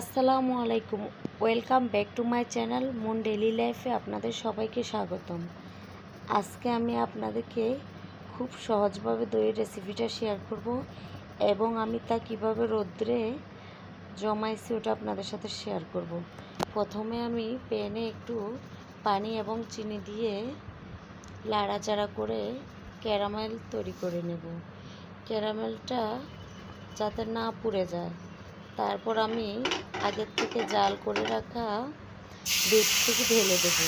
আসসালামু আলাইকুম। Welcome back to my channel moon daily লাইফে আপনাদের সবাইকে স্বাগতম। আজকে আমি আপনাদেরকে খুব সহজভাবে দইয়ের রেসিপিটা শেয়ার করব এবং আমি তা কীভাবে রোদ্রে জমাইছি ওটা আপনাদের সাথে শেয়ার করব। প্রথমে আমি প্যানে একটু পানি এবং চিনি দিয়ে লাড়াচাড়া করে ক্যারামেল তৈরি করে নেব। ক্যারামেলটা যাতে না পুড়ে যায়। তারপর আমি আগের থেকে জাল করে রাখা দুধটুকু ঢেলে দেব।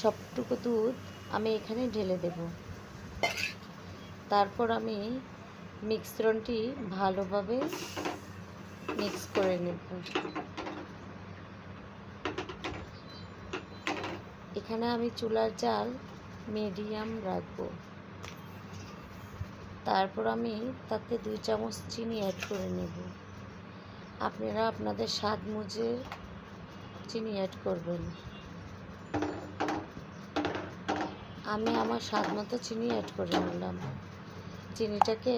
সবটুকু দুধ আমি এখানে ঢেলে দেব। তারপর আমি মিশ্রণটি ভালোভাবে মিক্স করে নেব। এখানে আমি চুলার জাল মিডিয়াম রাখব। তারপর আমি তাতে দুই চামচ চিনি অ্যাড করে নেব। আপনারা আপনাদের স্বাদ মুজে চিনি অ্যাড করবেন। আমি আমার স্বাদ মতো চিনি অ্যাড করে নিলাম। চিনিটাকে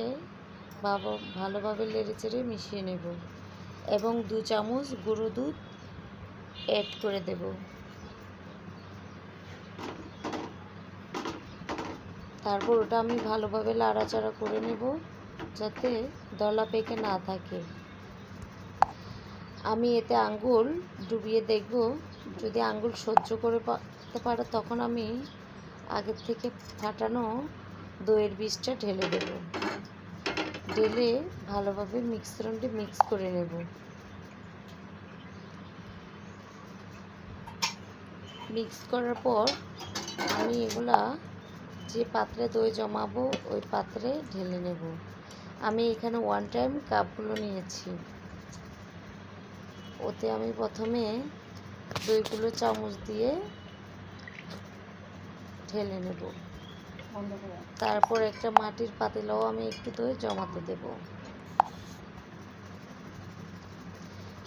বাবা ভালোভাবে লেড়ে চেড়ে মিশিয়ে নেব এবং দু চামচ গুঁড়ো দুধ অ্যাড করে দেব। তারপর ওটা আমি ভালোভাবে লাড়াচাড়া করে নেব যাতে দলা পেকে না থাকে। আমি এতে আঙ্গুল ডুবিয়ে দেখব। যদি আঙ্গুল সহ্য করে পাতে পারে, তখন আমি আগের থেকে ফাটানো দইয়ের বীজটা ঢেলে দেব। ঢেলে ভালোভাবে মিশ্রণটি মিক্স করে নেব। মিক্স করার পর আমি এগুলা যে পাত্রে দই জমাবো ওই পাত্রে ঢেলে নেব। আমি এখানে ওয়ান টাইম কাপগুলো নিয়েছি। ওতে আমি প্রথমে দইগুলো চামচ দিয়ে ঢেলে নেব। তারপর একটা মাটির পাতিলাও আমি একটু দই জমাতে দেব।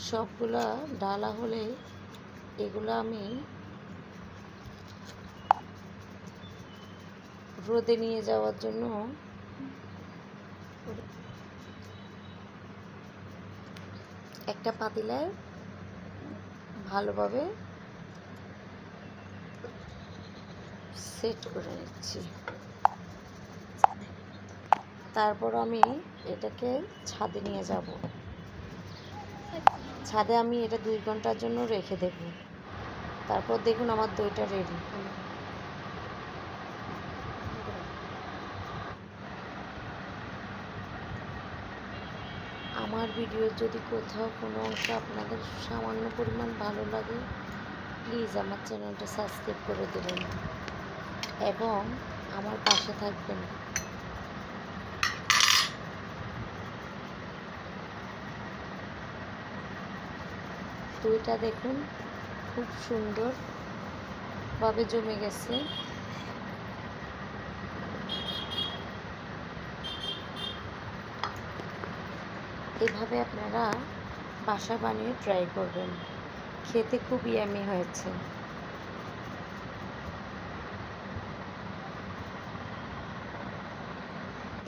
সবগুলা ডালা হলে এগুলো আমি রোদে নিয়ে যাওয়ার জন্য। একটা পাতিলায় ভালোভাবে সেট করে নিচ্ছি। তারপর আমি এটাকে ছাদে নিয়ে যাব। ছাদে আমি এটা দুই ঘণ্টার জন্য রেখে দেব। তারপর দেখুন আমার দইটা রেডি আমার ভিডিও যদি কোথাও কোনো অংশ আপনাদের সামান্য পরিমাণ ভালো লাগে প্লিজ আমার চ্যানেলটা সাবস্ক্রাইব করে দেবেন। এবং আমার পাশে থাকবেন। দইটা দেখুন, খুব সুন্দরভাবে জমে গেছে। এভাবে আপনারা বাসা বানিয়ে ট্রাই করবেন। খেতে খুব ইয়ামি হয়েছে।